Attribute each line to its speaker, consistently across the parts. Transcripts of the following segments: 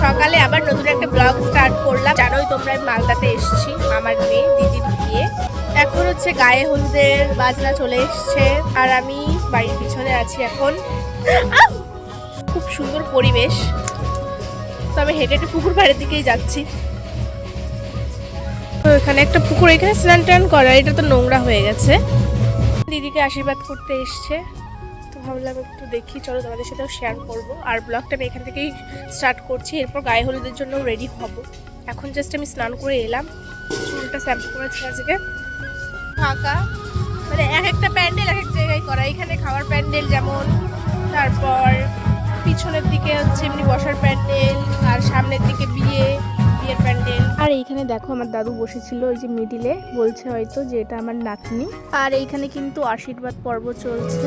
Speaker 1: সকালে আবার নতুন একটা ব্লগ স্টার্ট করলাম। জানোই তোমরা মালদাতে এসেছি, আমার মেয়ে দিদির বিয়ে এখন হচ্ছে গায়ে হলুদের বাজনা চলে এসছে আর আমি বাড়ির পিছনে আছি এখন। খুব সুন্দর পরিবেশ। তো আমি হেঁটে হেঁটে পুকুর পাড়ের দিকেই যাচ্ছি। এখানে একটা পুকুর, এখানে স্নান টান করা, এটা তো নোংরা হয়ে গেছে। দিদিকে আশীর্বাদ করতে এসছে। ভাবলাম একটু দেখি, চলো তোমাদের সাথেও শেয়ার করব। আর ব্লগটা আমি এখান থেকেই স্টার্ট করছি, এরপর গায়ে হলুদের জন্য রেডি হব। এখন জাস্ট আমি স্নান করে এলাম, চুলটা শ্যাম্পু করেছি আজকে। ফাঁকা মানে এক একটা প্যান্ডেল এক এক জায়গায় করা। এখানে খাওয়ার প্যান্ডেল যেমন, তারপর পিছনের দিকে হচ্ছে এমনি বসার প্যান্ডেল এইখানে দেখো আমার দাদু বসেছিল, ওই যে মিডিলে বলছে হয়তো যে এটা আমার নাতনি। আর এইখানে কিন্তু আশীর্বাদ পর্ব চলছে।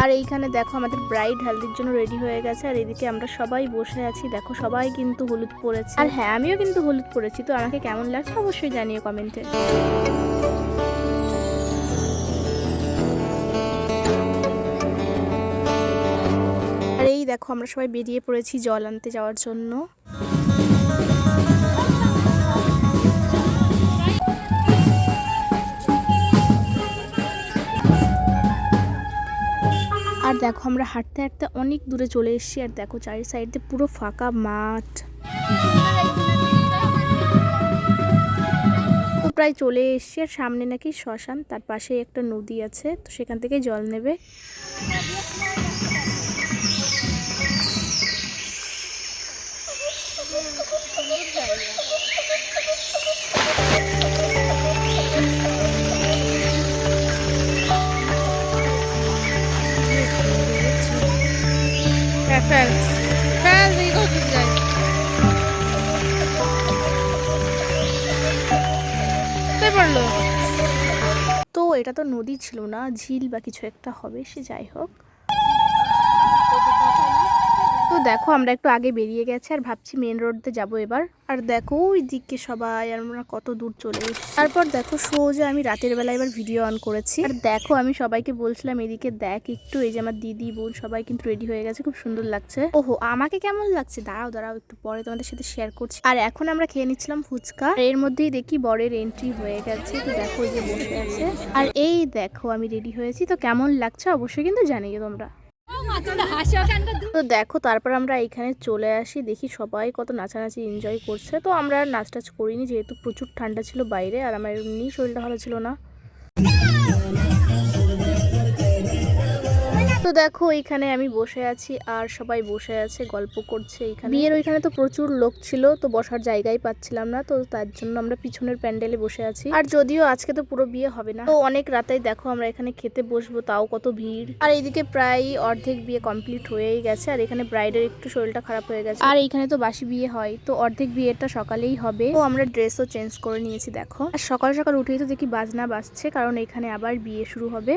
Speaker 1: আর এইখানে দেখো আমাদের ব্রাইড হেলদির জন্য রেডি হয়ে গেছে, আর এদিকে আমরা সবাই বসে আছি। দেখো সবাই কিন্তু হলুদ পরেছে। আর হ্যাঁ আমিও কিন্তু হলুদ পরেছি, তো আমাকে কেমন লাগছে অবশ্যই জানিও কমেন্টে দেখো, আমরা সবাই বেরিয়ে পড়েছি জল আনতে যাওয়ার জন্য। আর দেখো, আমরা হাঁটতে হাঁটতে অনেক দূরে চলে এসেছি, আর দেখো চারি সাইডে পুরো ফাঁকা মাঠ। প্রায় চলে এসেছি, আর সামনে নাকি শ্মশান, তার পাশে একটা নদী আছে, তো সেখান থেকে জল নেবে। পড়ল তো এটা তো নদী ছিল না, ঝিল বা কিছু একটা হবে, সে যাই হোক। তো দেখো আমরা একটু আগে বেরিয়ে গেছে আর ভাবছি মেন রোডতে যাব এবার। আর দেখো ওই দিকে সবাই আমরা কত দূর চলে এসেছি। তারপর দেখো সোজা আমি রাতের বেলা এবার ভিডিও অন করেছি। আর দেখো আমি সবাইকে বলছিলাম, এদিকে দেখ একটু, এই যে আমার দিদি, বোন সবাই কিন্তু রেডি হয়ে গেছে, খুব সুন্দর লাগছে। ওহো, আমাকে কেমন লাগছে? দাঁড়াও দাঁড়াও, একটু পরে তোমাদের সাথে শেয়ার করছি। আর এখন আমরা খেয়ে নিচ্ছিলাম ফুচকা। এর মধ্যেই দেখি বরের এন্ট্রি হয়ে গেছে। তো দেখো এই যে বসে আছে। আর এই দেখো আমি রেডি হয়েছি। তো কেমন লাগছে অবশ্যই কিন্তু জানিয়ে তোমরা। তো দেখো, তারপর আমরা এখানে চলে আসি। দেখি সবাই কত নাচানাচি এনজয় করছে। তো আমরা নাচ টাচ করিনি, যেহেতু প্রচুর ঠান্ডা ছিল বাইরে, আর আমার এমনি শরীরটা ভালো ছিল না। তো দেখো এখানে আমি বসে আছি আর সবাই বসে আছে গল্প করছে এখানে। বিয়ের ওইখানে তো প্রচুর লোক ছিল তো বসার জায়গাই পাচ্ছিলাম না তো তার জন্য আমরা পিছনের প্যান্ডেলে বসে আছি। আর যদিও আজকে তো পুরো বিয়ে হবে না। তো অনেক রাতেই দেখো আমরা এখানে খেতে বসবো তাও কত ভিড়। আর এইদিকে প্রায় অর্ধেক বিয়ে কমপ্লিট হয়েই গেছে আর এখানে ব্রাইডের একটু শরীরটা খারাপ হয়ে গেছে। আর এইখানে তো বাসি বিয়ে হয় তো অর্ধেক বিয়েটা সকালেই হবে। তো আমরা ড্রেসও চেঞ্জ করে নিয়েছি দেখো। আর সকাল সকাল উঠেই তো দেখি বাজনা বাজছে কারণ এখানে আবার বিয়ে শুরু হবে।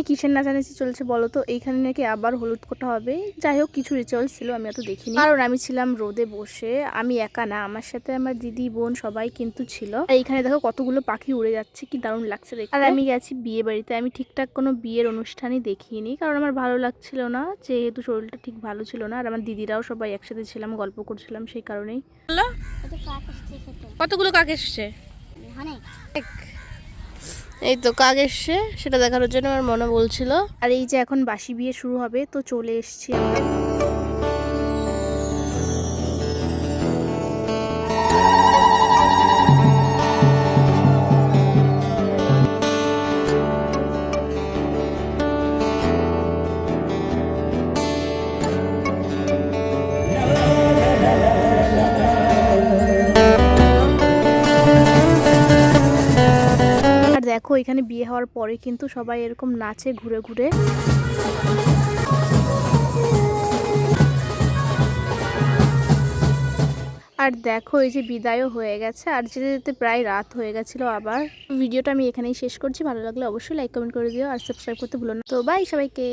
Speaker 1: এইখানে কিসের নাচানাচি চলছে বলো তো? এইখানে নাকি আবার হলুদ কোটা হবে। যাই হোক কিছু রিচুয়াল ছিল আমি অত দেখিনি। কারণ আমি ছিলাম রোদে বসে আমি একা না। আমার সাথে আমার দিদি বোন সবাই কিন্তু ছিল। এইখানে দেখো কতগুলো পাখি উড়ে যাচ্ছে কি দারুণ লাগছে দেখতে। আর আমি গেছি বিয়ে বাড়িতে। আমি ঠিকঠাক কোনো বিয়ের অনুষ্ঠানই দেখিনি কারণ আমার ভালো লাগছিল না। যেহেতু শরীরটা ঠিক ভালো ছিল না আর আমার দিদিরাও সবাই একসাথে ছিলাম গল্প করছিলাম সেই কারণেই। কতগুলো কাক এসছে? এই তো কাক এসছে, সেটা দেখানোর জন্য আমার মনে বলছিল। আর এই যে এখন বাসি বিয়ে শুরু হবে, তো চলে এসছি আমরা। দেখো, এখানে বিয়ে হওয়ার পরে কিন্তু সবাই এরকম নাচে ঘুরে ঘুরে। আর দেখো, এই যে বিদায়ও হয়ে গেছে। আর যেতে যেতে প্রায় রাত হয়ে গেছিল আবার। ভিডিওটা আমি এখানেই শেষ করছি। ভালো লাগলে অবশ্যই লাইক কমেন্ট করে দিও। আর সাবস্ক্রাইব করতে ভুলো না। তো বাই সবাইকে।